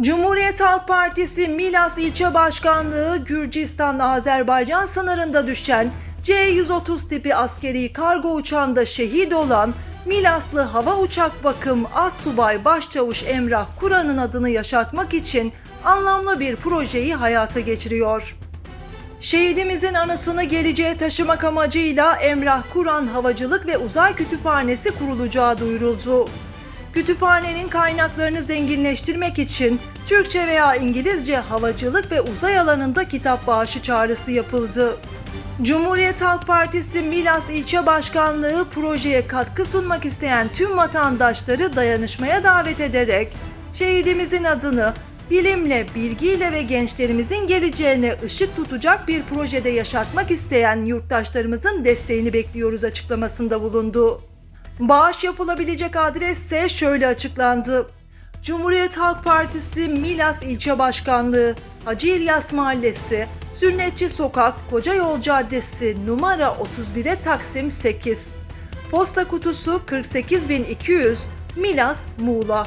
Cumhuriyet Halk Partisi Milas İlçe Başkanlığı Gürcistan-Azerbaycan sınırında düşen C-130 tipi askeri kargo uçağında şehit olan Milaslı Hava Uçak Bakım Assubay Başçavuş Emrah Kur'an'ın adını yaşatmak için anlamlı bir projeyi hayata geçiriyor. Şehidimizin anısını geleceğe taşımak amacıyla Emrah Kur'an Havacılık ve Uzay Kütüphanesi kurulacağı duyuruldu. Kütüphanenin kaynaklarını zenginleştirmek için Türkçe veya İngilizce havacılık ve uzay alanında kitap bağışı çağrısı yapıldı. Cumhuriyet Halk Partisi Milas İlçe Başkanlığı projeye katkı sunmak isteyen tüm vatandaşları dayanışmaya davet ederek şehidimizin adını bilimle, bilgiyle ve gençlerimizin geleceğine ışık tutacak bir projede yaşatmak isteyen yurttaşlarımızın desteğini bekliyoruz açıklamasında bulundu. Bağış yapılabilecek adres ise şöyle açıklandı. Cumhuriyet Halk Partisi Milas İlçe Başkanlığı, Hacı İlyas Mahallesi, Sünnetçi Sokak, Koca Yol Caddesi numara 31'e Taksim 8. Posta kutusu 48200 Milas Muğla.